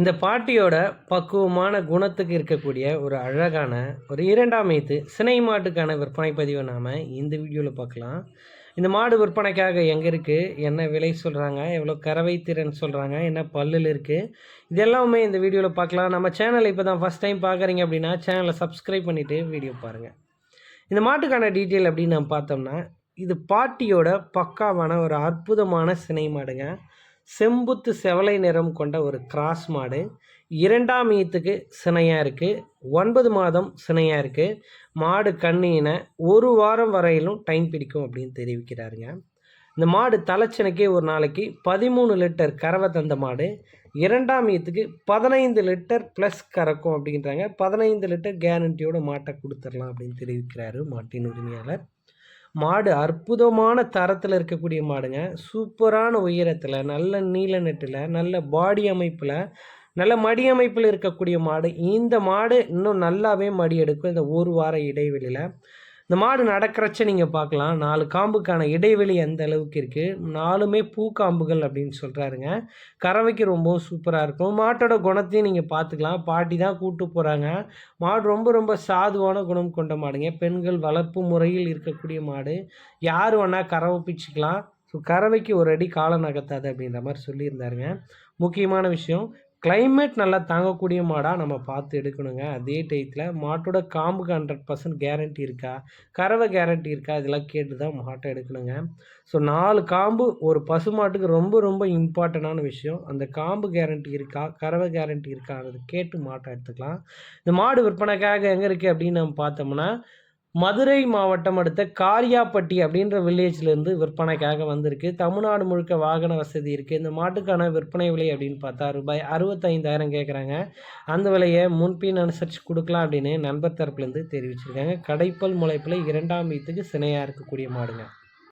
இந்த பாட்டியோட பக்குவமான குணத்துக்கு இருக்கக்கூடிய ஒரு அழகான ஒரு இரண்டாம் மைத்து சினை மாட்டுக்கான விற்பனை பதிவை நாம் இந்த வீடியோவில் பார்க்கலாம். இந்த மாடு விற்பனைக்காக எங்கே இருக்குது என்ன விலை சொல்கிறாங்க எவ்வளோ கறவை திறன் சொல்கிறாங்க என்ன பல்லில் இருக்குது இது எல்லாமே இந்த வீடியோவில் பார்க்கலாம். நம்ம சேனலை இப்போ தான் ஃபஸ்ட் டைம் பார்க்குறீங்க அப்படின்னா சேனலை சப்ஸ்கிரைப் பண்ணிவிட்டு வீடியோ பாருங்கள் இந்த மாட்டுக்கான டீட்டெயில் அப்படின்னு நம்ம பார்த்தோம்னா இது பாட்டியோட பக்காவான ஒரு அற்புதமான சினை மாடுங்க. செம்புத்து செவலை நிறம் கொண்ட ஒரு கிராஸ் மாடு. இரண்டாம் ஈத்துக்கு சினையாக இருக்குது ஒன்பது மாதம் சினையாக இருக்குது மாடு கண்ணின ஒரு வாரம் வரையிலும் டைம் பிடிக்கும் அப்படின்னு தெரிவிக்கிறாருங்க. இந்த மாடு தலைச்சனைக்கே ஒரு நாளைக்கு பதிமூணு லிட்டர் கறவை தந்த மாடு. இரண்டாம் ஈத்துக்கு பதினைந்து லிட்டர் ப்ளஸ் கறக்கும் அப்படின்றாங்க. பதினைந்து லிட்டர் கேரண்டியோட மாட்டை கொடுத்துடலாம் அப்படின்னு தெரிவிக்கிறாரு மாட்டின் உரிமையாளர். மாடு அற்புதமான தரத்தில் இருக்கக்கூடிய மாடுங்க. சூப்பரான உயரத்தில் நல்ல நீல நெட்டில் நல்ல பாடி அமைப்பில் நல்ல மடி அமைப்பில் இருக்கக்கூடிய மாடு. இந்த மாடு இன்னும் நல்லாவே மடி எடுக்கும். இந்த ஒரு வார இடைவெளியில். இந்த மாடு நடக்கிறச்ச நீங்கள் பார்க்கலாம். நாலு காம்புக்கான இடைவெளி எந்த அளவுக்கு இருக்குது நாலுமே பூக்காம்புகள் அப்படின்னு சொல்கிறாருங்க கறவைக்கு ரொம்பவும் சூப்பராக இருக்கும். மாட்டோட குணத்தையும் நீங்கள் பார்த்துக்கலாம். பாட்டி தான் கூட்டு போகிறாங்க மாடு ரொம்ப ரொம்ப சாதுவான குணம் கொண்ட மாடுங்க. பெண்கள் வளர்ப்பு முறையில் இருக்கக்கூடிய மாடு. யார் வேணால் கறவை பிச்சுக்கலாம். ஸோ கறவைக்கு ஒரு அடி காலம் நகர்த்தாது அப்படின்ற மாதிரி சொல்லியிருந்தாருங்க. முக்கியமான விஷயம் கிளைமேட் நல்லா தாங்கக்கூடிய மாடாக நம்ம பார்த்து எடுக்கணுங்க. அதே டயத்தில் மாட்டோட காம்புக்கு ஹண்ட்ரட் பர்சன்ட் கேரண்டி இருக்கா? கறவை கேரண்டி இருக்கா? இதெல்லாம் கேட்டு தான் மாட்டை எடுக்கணுங்க. ஸோ நாலு காம்பு ஒரு பசு மாட்டுக்கு ரொம்ப ரொம்ப இம்பார்ட்டண்டான விஷயம். அந்த காம்பு கேரண்டி இருக்கா? கறவை கேரண்டி இருக்கா? கேட்டு மாட்டை எடுத்துக்கலாம். இந்த மாடு விற்பனைக்காக எங்கே இருக்குது அப்படின்னு நம்ம பார்த்தோம்னா மதுரை மாவட்டம் அடுத்த காரியாப்பட்டி அப்படின்ற வில்லேஜ்லேருந்து விற்பனைக்காக வந்திருக்கு. தமிழ்நாடு முழுக்க வாகன வசதி இருக்குது இந்த மாட்டுக்கான விற்பனை விலை அப்படின்னு பார்த்தா ரூபாய் அறுபத்தைந்தாயிரம் கேட்குறாங்க அந்த விலையை முன்பின் அனுசரித்து கொடுக்கலாம் அப்படின்னு நண்பர் தரப்புலேருந்து தெரிவிச்சிருக்காங்க. கடைப்பல் முளைப்பில் இரண்டாம் வீத்துக்கு சினையாக இருக்கக்கூடிய மாடுங்க.